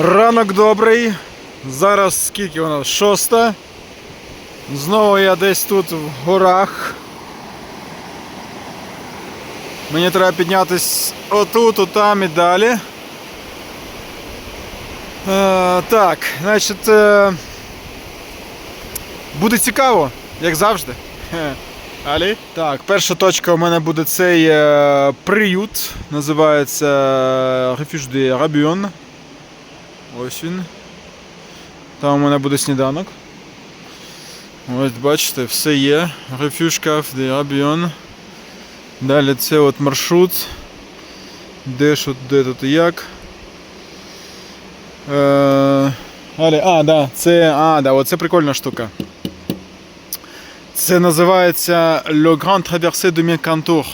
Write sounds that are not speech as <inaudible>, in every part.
Ранок добрий. Зараз скільки у нас? Шоста. Знову я десь тут в горах. Мені треба піднятись отут, отам і далі. Е, так, значить. Е, буде цікаво, як завжди. Алі? Так, перша точка у мене буде цей е, приют. Називається Refuge de Rabion. Ось він. Там у мене буде сніданок. Ось бачите, все є. Рефюшка де Рабіон. Далі це от маршрут. Де що, де тут і як. Е, але, а, да, це. А, да, оце прикольна штука. Це називається Le Grand Traversée de Mercantour.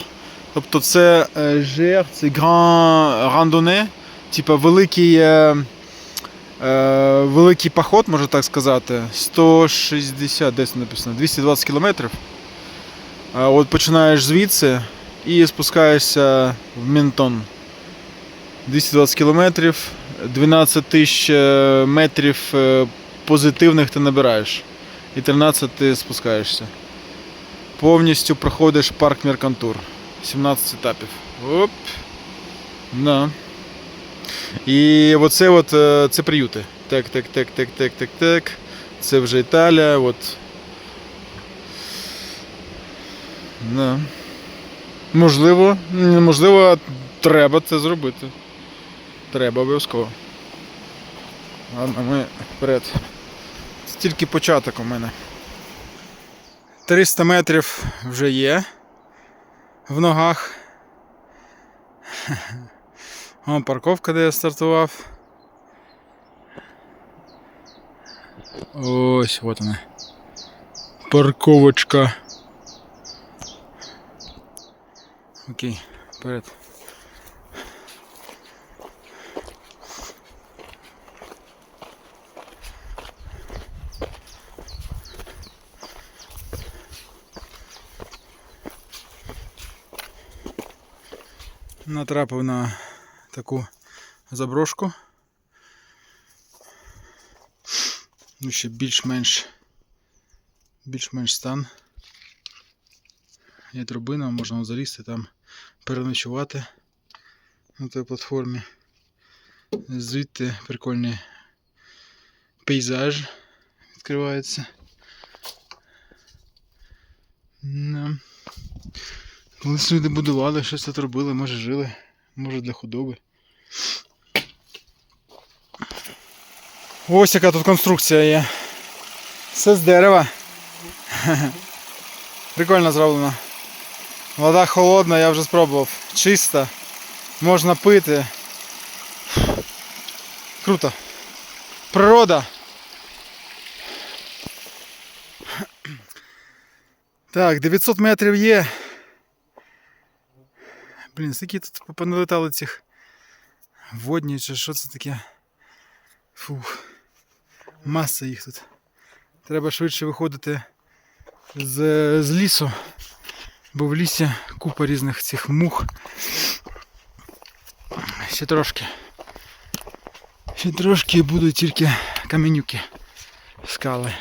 Тобто це е, GR, це Grand Randonnée, типа великий. Е, великий поход, можна так сказати, 160, десь написано, 220 кілометрів. Е, От починаєш звідси і спускаєшся в Мінтон. 220 кілометрів, 12 тисяч е, метрів е, позитивних ти набираєш. І 13 ти спускаєшся. Повністю проходиш парк Меркантур. 17 етапів. Оп. Да. І оце от, е, це приюти. Так, так, так, так, так, так, так. Це вже Італія. От. Да. Можливо, можливо, треба це зробити. Треба обов'язково. Ладно, ми вперед. Це тільки початок у мене. 300 метрів вже є в ногах. О, парковка, де я стартував. Ось от вона. Парковочка. Окей, вперед. Натрапив на таку заброшку. Ну, ще більш-менш більш-менш стан. Є дробина, можна залізти там переночувати на той платформі. Звідти прикольний пейзаж відкривається. Колись люди будували, щось тут робили, може жили, може для худоби. Ось яка тут конструкція є. Все з дерева. Прикольно зроблено. Вода холодна, я вже спробував. Чиста. Можна пити. Круто. Природа. Так, 900 метрів є. Блін, скільки тут поналетали цих водні чи що це таке? Фух. Маса їх тут. Треба швидше виходити з, з лісу, бо в лісі купа різних цих мух. Ще трошки. Ще трошки будуть тільки каменюки, скали.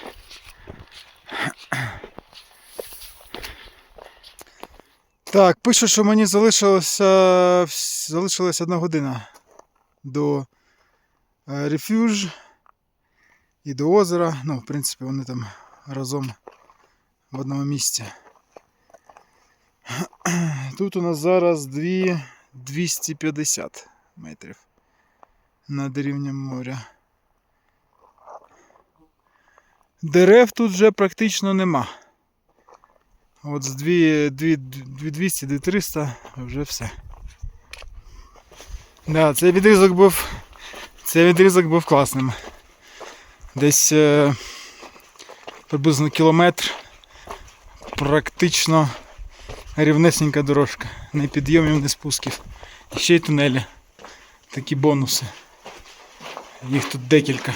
Так, пишу, що мені залишилося, залишилася одна година до Рефюж і до озера. Ну, в принципі, вони там разом в одному місці. <clears throat> Тут у нас зараз дві 250 метрів над рівнем моря. Дерев тут вже практично нема. От з 2200 до 300 вже все. Да, цей відрізок був. Цей відрізок був класним. Десь е, приблизно кілометр. Практично рівнесенька дорожка. Не підйомів, не спусків. І ще й тунелі. Такі бонуси. Їх тут декілька.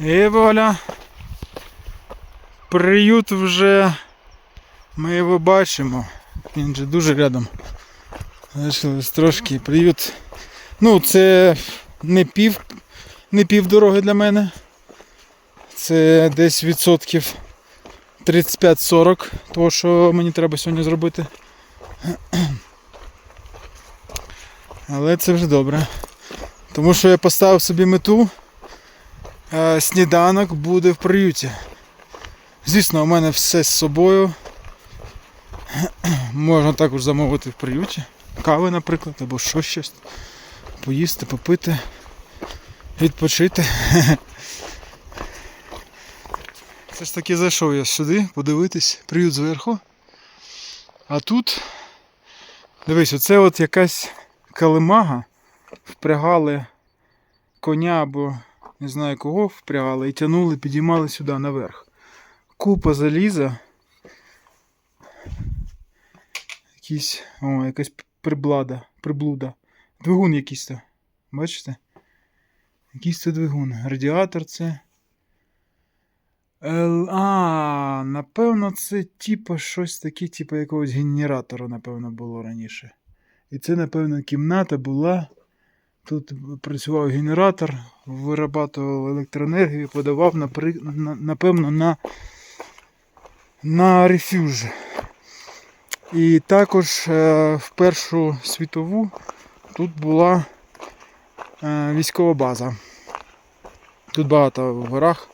І вуаля. Приют вже. Ми його бачимо. Він же дуже рядом. Залишилось трошки приют. Ну, це не пів, не пів дороги для мене. Це десь відсотків 35-40 того, що мені треба сьогодні зробити. Але це вже добре. Тому що я поставив собі мету. Е, Сніданок буде в приюті. Звісно, у мене все з собою. <clears throat> Можна також замовити в приюті. Кави, наприклад, або що щось. Поїсти, попити, відпочити. <laughs> Все ж таки зайшов я сюди, подивитись, приют зверху. А тут, дивись, оце от якась калимага. Впрягали коня або не знаю кого впрягали і тягнули, підіймали сюди наверх. Купа заліза. Якісь, о, якась приблада, приблуда. Двигун якийсь то. Бачите? Якийсь це двигун. Радіатор це. Ел... А, напевно, це типу щось таке, типу якогось генератора, напевно, було раніше. І це, напевно, кімната була. Тут працював генератор, вирабатував електроенергію, подавав, напевно, на, на рефюж. І також е, в Першу світову тут була е, військова база. Тут багато в горах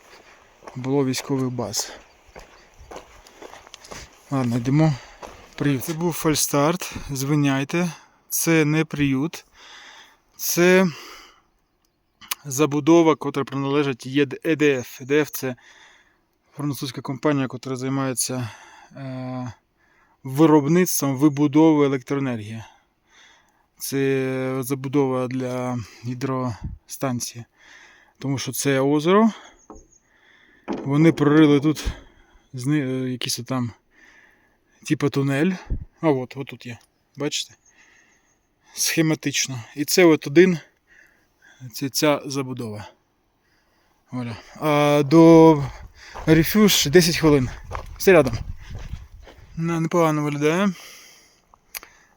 було військових баз. Ладно, йдемо. в Приют. Це був фальстарт. Звиняйте. Це не приют. Це забудова, котра приналежить ЕДФ. ЕДФ це французька компанія, яка займається е, виробництвом вибудови електроенергії. Це забудова для гідростанції. Тому що це озеро. Вони прорили тут якийсь там типу тунель. А от, от тут є. Бачите? Схематично. І це от один. Це ця забудова. А до рефюж 10 хвилин. Все рядом. Ну, непогано виглядає.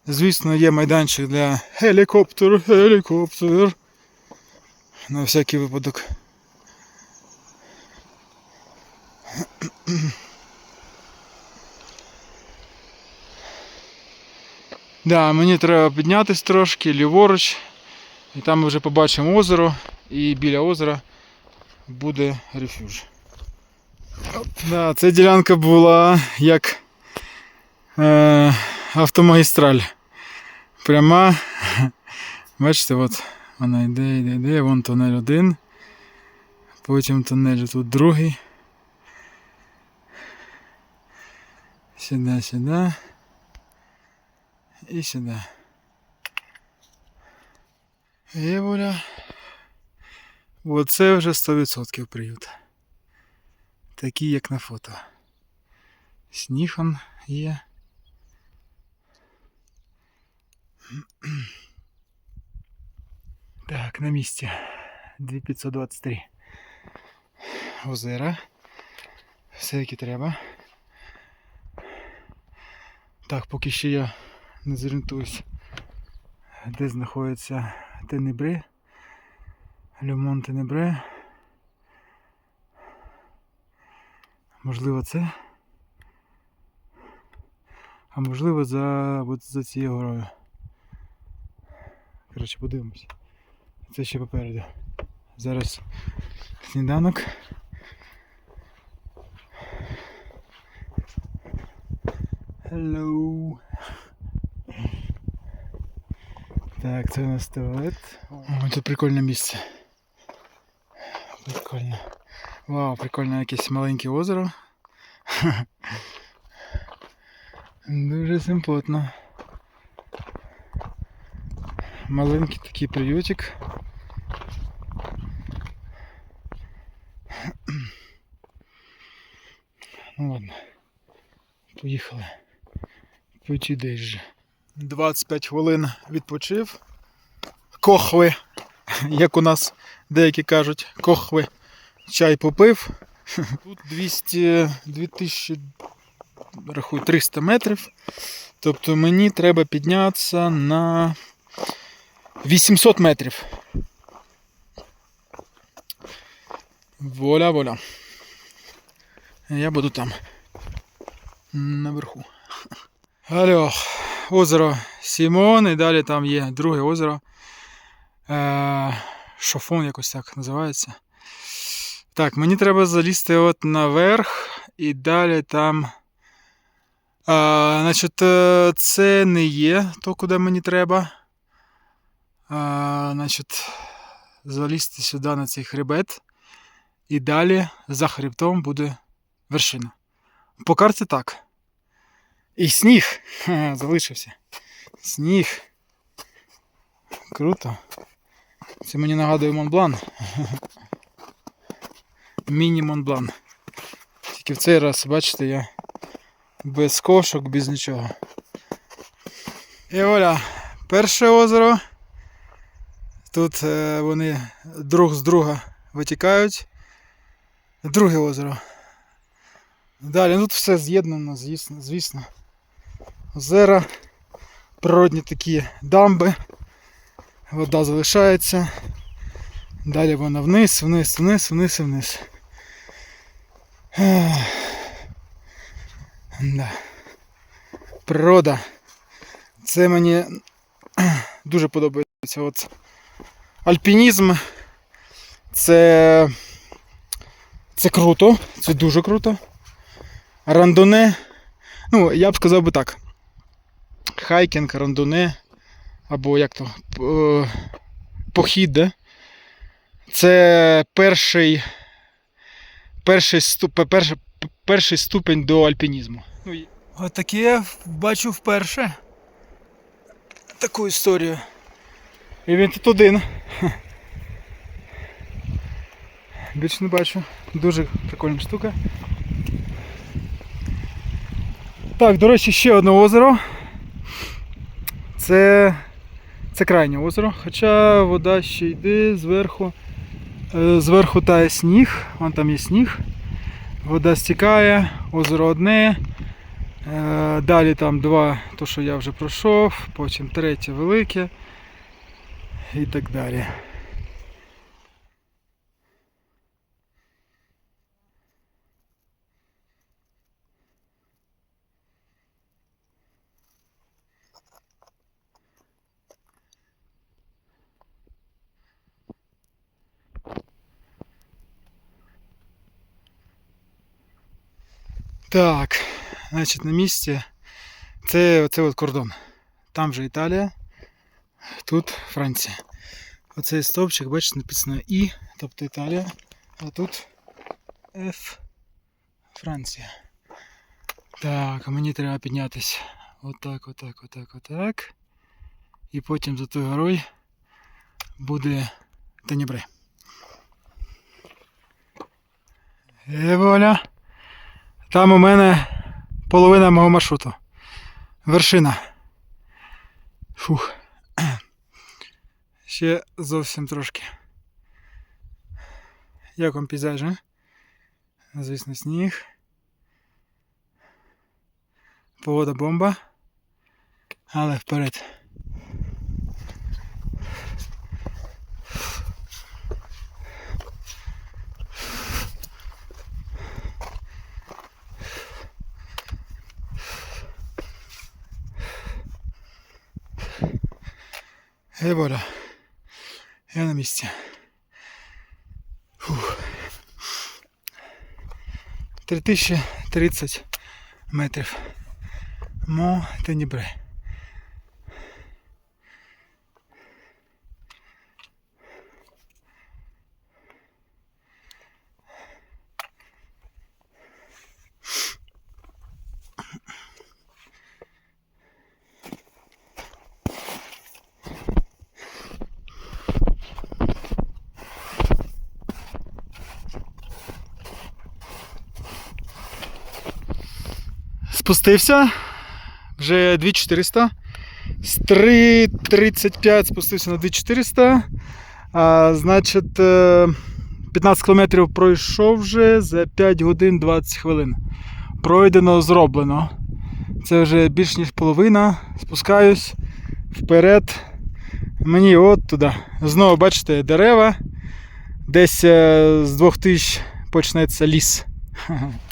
Звісно, є майданчик для гелікоптер, гелікоптер. На всякий випадок. Да, мені треба піднятися трошки, ліворуч. І там ми вже побачимо озеро. І біля озера буде рефюж. Да, ця ділянка була як е, автомагістраль. Пряма. Бачите, от вона йде, йде, йде, вон тунель один. Потім тунель тут другий. Сюди, сюди. І сюди. І воля. Оце вже 100% приют. Такий, як на фото. Сніг он є. Так, на місці. 2523. Озера. Все як і треба. Так, поки ще я не зорієнтуюсь, де знаходиться Тенебре. Люмон Тенебре. Можливо це. А можливо за, от за цією горою. Коротше, подивимось. Це ще попереду. Зараз сніданок. Hello. Так, це у нас туалет. О, тут прикольне місце. Прикольно. Вау, прикольне якесь маленьке озеро. <laughs> Дуже симпотно. Маленький такий приютик. Ну ладно. Поїхали. Пойти десь же. 25 хвилин відпочив. Кохви, як у нас деякі кажуть, кохви. чай попив. Тут 200, 2000, рахуй, 300 метрів. Тобто мені треба піднятися на 800 метрів. Воля, воля. Я буду там. Наверху. Алло, озеро Сімон, і далі там є друге озеро. Е, Шофон якось так називається. Так, мені треба залізти от наверх і далі там. А, значить, е, це не є то, куди мені треба. А, значить, залізти сюди на цей хребет. І далі за хребтом буде вершина. По карті так. І сніг Ха, залишився. Сніг. Круто. Це мені нагадує Монблан. <laughs> Міні-Монблан. Тільки в цей раз, бачите, я без кошок, без нічого. І Оля, перше озеро. Тут е, вони друг з друга витікають. Друге озеро. Далі ну, тут все з'єднано, звісно, звісно. Озера, природні такі дамби. Вода залишається. Далі вона вниз, вниз, вниз, вниз і вниз. Да. Природа. Це мені <clears throat> дуже подобається. От альпінізм. Це. Це круто, це дуже круто. Рандоне. Ну, я б сказав би так. Хайкінг, рандоне. Або як то. е, Похід, да? Це перший. Перший, ступ, перший, перший ступень до альпінізму. Ну, Отаке я бачу вперше. Таку історію. І він тут один. Більше не бачу. Дуже прикольна штука. Так, до речі, ще одне озеро. Це, це крайнє озеро, хоча вода ще йде зверху. Е, Зверху тає сніг, вон там є сніг. Вода стікає, озеро одне. Е, Далі там два, то що я вже пройшов, потім третє велике і так далі. Так, значить на місці це оце от кордон. Там вже Італія, тут Франція. Оцей стовпчик, бачите, написано І, тобто Італія, а тут Ф Франція. Так, а мені треба піднятися. Отак, отак, отак, отак. І потім за тою горою буде Тенебре. І воля. Там у мене половина мого маршруту. Вершина. Фух. <clears throat> Ще зовсім трошки. Як вам пейзаж, а? Звісно, сніг. Погода бомба. Але вперед. І воля. Я на місці. Фух. 3030 метрів. Мо Тенібре. Спустився. Вже 2400. З 3.35 спустився на 2400. А, значить, е, 15 кілометрів пройшов вже за 5 годин 20 хвилин. Пройдено, зроблено. Це вже більш ніж половина. Спускаюсь вперед. Мені от туди. Знову бачите, дерева. Десь е, з 2000 почнеться ліс. <laughs>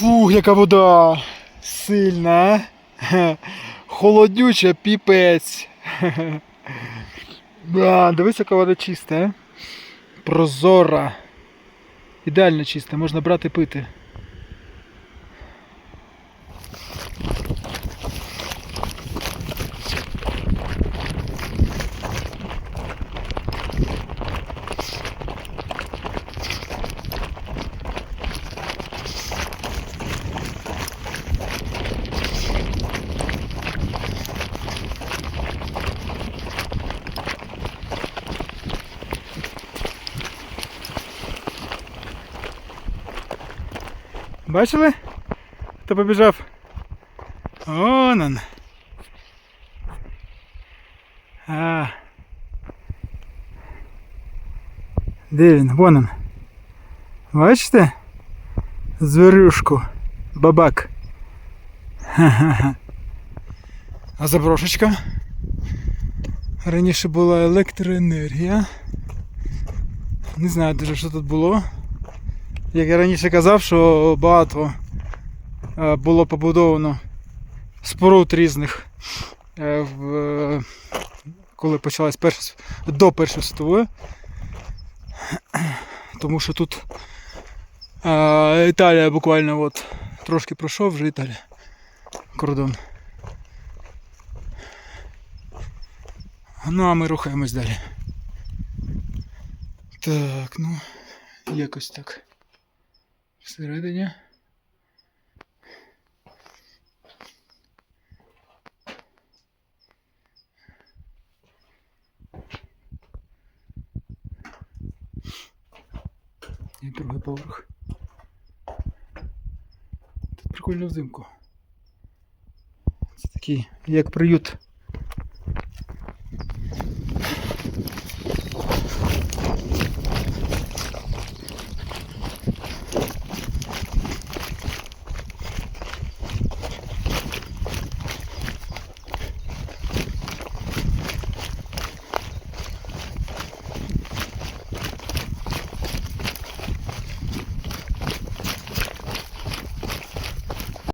Фух, яка вода сильна. а? Холодюча, піпець. <laughs> Дивись, яка вода чиста. Прозора. Ідеально чиста, можна брати пити. Бачили? Хто побіжав? Он он. А. Де він? Вон он. Бачите? Звірюшку. Бабак. Ха-ха-ха. А заброшечка? Раніше була електроенергія. Не знаю дуже, що тут було. Як я раніше казав, що багато е, було побудовано споруд різних, е, коли почалась перша, до Першої світової. Тому що тут е, Італія буквально от, трошки пройшов, вже Італія. Кордон. Ну а ми рухаємось далі. Так, ну, якось так всередині. І другий поверх. Тут прикольно взимку. Це такий, як приют